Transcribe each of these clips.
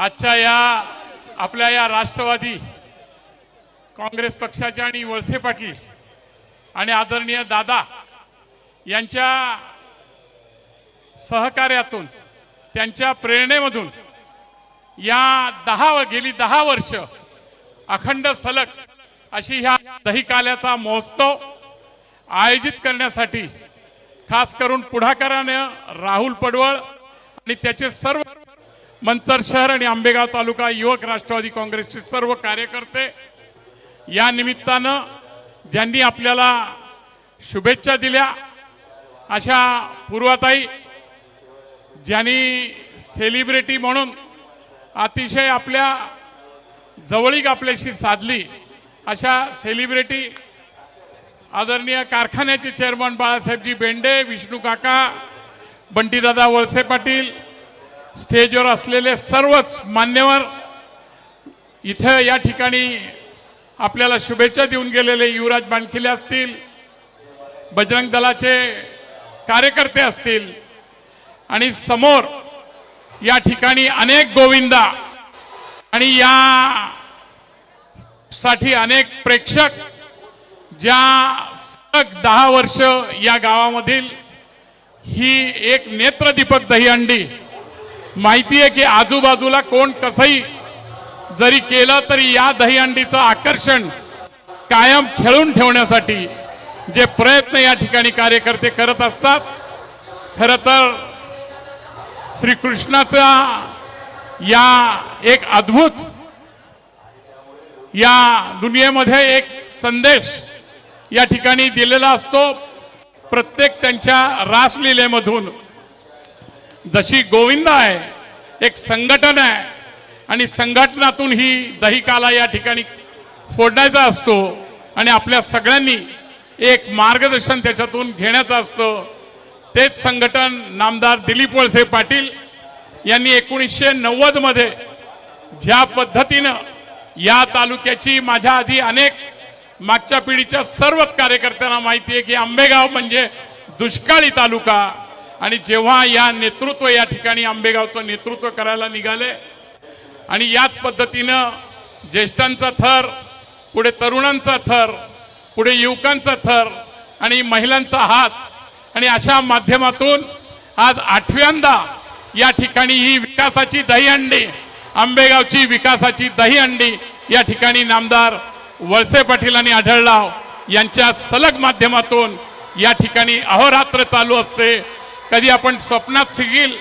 आजच्या या आपल्या या राष्ट्रवादी काँग्रेस पक्षाच्या आणि वळसे पाटील आणि आदरणीय दादा यांच्या सहकार्यातून त्यांच्या प्रेरणेमधून या दहा गेली दहा वर्ष अखंड सलग अशी ह्या दहीकाल्याचा महोत्सव आयोजित करण्यासाठी खास करून पुढाकारानं राहुल पडवळ आणि त्याचे सर्व मंचर शहर आणि आंबेगाव तालुका युवक राष्ट्रवादी काँग्रेसचे सर्व कार्यकर्ते या निमित्तानं ज्यांनी आपल्याला शुभेच्छा दिल्या अशा पूर्वाताई ज्यांनी सेलिब्रिटी म्हणून अतिशय आपल्या जवळीक आपल्याशी साधली अशा सेलिब्रिटी आदरणीय कारखान्याचे चेअरमन बाळासाहेबजी बेंडे विष्णू काका बंटीदादा वळसे पाटील स्टेजवर असलेले सर्वच मान्यवर इथं या ठिकाणी आपल्याला शुभेच्छा देऊन गेलेले युवराज बाणखिले असतील बजरंग दलाचे कार्यकर्ते असतील आणि समोर या ठिकाणी अनेक गोविंदा आणि या साठी अनेक प्रेक्षक ज्या सलग दहा वर्ष या गावामधील ही एक नेत्रदीपक दहीहंडी माहिती आहे की आजूबाजूला कोण कसंही जरी केलं तरी या दहीहंडीचं आकर्षण कायम खेळून ठेवण्यासाठी जे प्रयत्न या ठिकाणी कार्यकर्ते करत असतात खरं तर श्रीकृष्णाचा या एक अद्भुत या दुनियेमध्ये एक संदेश या ठिकाणी दिलेला असतो. प्रत्येक त्यांच्या रासलीलेमधून जशी गोविंद आहे एक संघटन आहे. आणि संघटनातून ही दहिकाला या ठिकाणी फोडण्याचा असतो. आणि आपल्या सगळ्यांनी एक मार्गदर्शन त्याच्यातून घेण्याचं असतं. तेच संघटन नामदार दिलीप वळसे पाटील यांनी एकोणीसशे नव्वदमध्ये ज्या पद्धतीनं या तालुक्याची माझ्या आधी अनेक मागच्या पिढीच्या सर्वच कार्यकर्त्यांना माहिती आहे की आंबेगाव म्हणजे दुष्काळी तालुका. आणि जेव्हा या नेतृत्व या ठिकाणी आंबेगावचं नेतृत्व करायला निघाले आणि याच पद्धतीनं ज्येष्ठांचा थर पुढे तरुणांचा थर पुढे युवकांचा थर आणि महिलांचा हात आणि अशा माध्यमातून आज आठव्यांदा या ठिकाणी ही विकासाची दहीहंडी आंबेगावची विकासाची दहीहंडी या ठिकाणी नामदार वळसे पाटील आणि आढळराव यांच्या सलग माध्यमातून या ठिकाणी अहोरात्र चालू असते. कधी आपण स्वप्नात शिकील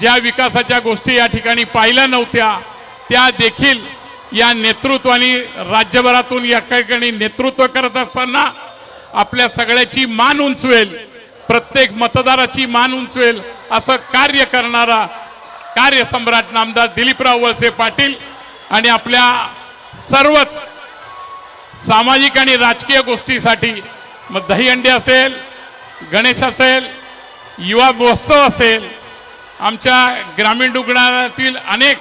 ज्या विकासाच्या गोष्टी या ठिकाणी पाहिल्या नव्हत्या त्या देखील या नेतृत्वाने राज्यभरातून या ठिकाणी नेतृत्व करत असताना आपल्या सगळ्याची मान उंचवेल प्रत्येक मतदाराची मान उंचवेल असं कार्य करणारा कार्यसम्राट नामदार दिलीपराव वळसे पाटील आणि आपल्या सर्वच सामाजिक आणि राजकीय गोष्टीसाठी मग दहीहंडी असेल गणेश असेल युवा महोत्सव असेल आमच्या ग्रामीण रुग्णालयातील अनेक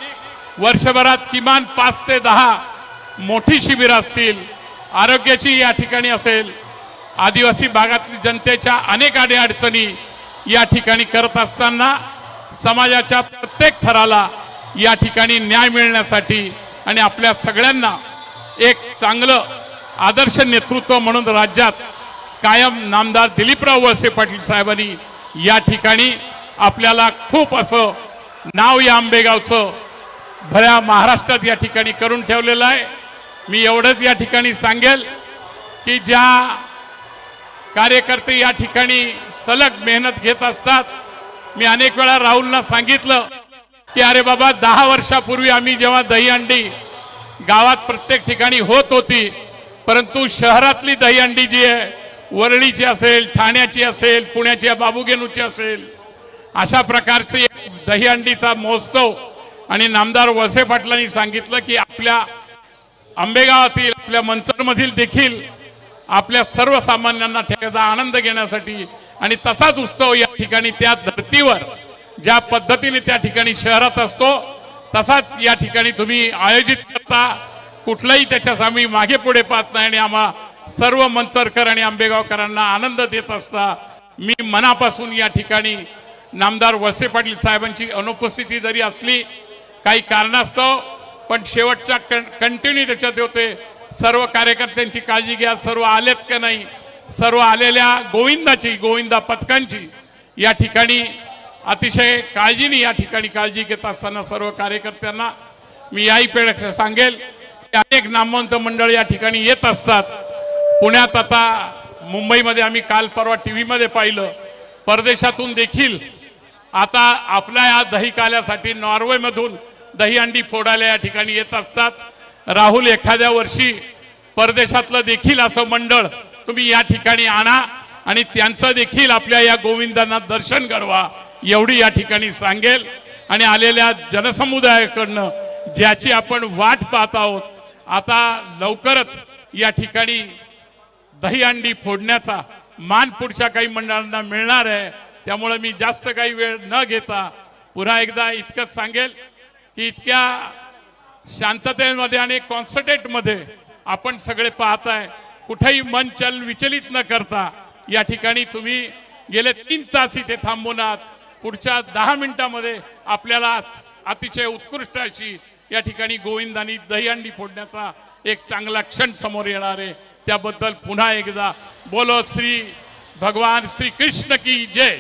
वर्षभरात किमान पाच ते दहा मोठी शिबिरं असतील आरोग्याची या ठिकाणी असेल आदिवासी भागातील जनतेच्या अनेक अडीअडचणी या ठिकाणी करत असताना समाजाच्या प्रत्येक थराला या ठिकाणी न्याय मिळण्यासाठी आणि आपल्या सगळ्यांना एक चांगलं आदर्श नेतृत्व म्हणून राज्यात कायम नामदार दिलीपराव वळसे पाटील साहेबांनी या ठिकाणी आपल्याला खूप असं नाव या आंबेगावचं भऱ्या महाराष्ट्रात या ठिकाणी करून ठेवलेलं आहे. मी एवढंच या ठिकाणी सांगेल की ज्या कार्यकर्ते या ठिकाणी सलग मेहनत घेत असतात मी अनेक वेळा राहुलना सांगितलं की अरे बाबा दहा वर्षापूर्वी आम्ही जेव्हा दहीहंडी गावात प्रत्येक ठिकाणी होत होती परंतु शहरातली दहीहंडी जी आहे वरळीची असेल ठाण्याची असेल पुण्याची बाबुगेनूची असेल अशा प्रकारचे दहीहंडीचा महोत्सव. आणि नामदार वळसे पाटलांनी सांगितलं की आपल्या आंबेगावातील आपल्या मंचरमधील देखील आपल्या सर्वसामान्यांना त्याचा आनंद घेण्यासाठी आणि तसाच उत्सव या ठिकाणी त्या धर्तीवर ज्या पद्धतीने त्या ठिकाणी शहरात असतो तसाच या ठिकाणी तुम्ही आयोजित करता. कुठलाही त्याच्यास आम्ही मागे पुढे पाहत नाही आणि आम्हा सर्व मंचरकर आणि आंबेगावकरांना आनंद देत असता मी मनापासून या ठिकाणी नामदार वसे पाटील साहेबांची अनुपस्थिती जरी असली काही कारणास्तव पण शेवटच्या कंटिन्यू त्याच्यात होते. सर्व कार्यकर्त्यांची काळजी घ्या सर्व आलेत का नाही? सर्व आलेल्या गोविंदाची गोविंदा पथकांची या ठिकाणी अतिशय काळजीने या ठिकाणी काळजी घेत असताना सर्व कार्यकर्त्यांना मी याही पेक्षा सांगेल की अनेक नामवंत मंडळ या ठिकाणी येत असतात. पुण्यात आता मुंबईमध्ये आम्ही काल परवा टी व्हीमध्ये पाहिलं. परदेशातून देखील आता आपल्या या दही काल्यासाठी नॉर्वेमधून दहीहंडी फोडायला या ठिकाणी येत असतात. राहुल एखाद्या वर्षी परदेशातलं देखील असं मंडळ तुम्ही या ठिकाणी आणा आणि त्यांचं देखील आपल्या या गोविंदांना दर्शन घडवा एवढी या ठिकाणी सांगेल. आणि आलेल्या जनसमुदायाकडनं ज्याची आपण वाट पाहत आहोत आता लवकरच या ठिकाणी दहीहंडी फोडण्याचा मान पुढच्या काही मंडळांना मिळणार आहे. त्यामुळे मी जास्त काही वेळ न घेता पुन्हा एकदा इतकंच सांगेल की इतक्या शांततेमध्ये आणि कॉन्सन्ट्रेटमध्ये आपण सगळे पाहताय कुठेही मन चल विचलित न करता या ठिकाणी तुम्ही गेले तीन तास इथे थांबून आहात. पुढच्या दहा मिनिटामध्ये आपल्याला अतिशय उत्कृष्ट अशी या ठिकाणी गोविंदांनी दहीहंडी फोडण्याचा एक चांगला क्षण समोर येणार आहे. त्याबद्दल पुन्हा एकदा बोलो श्री भगवान श्री कृष्ण की जय.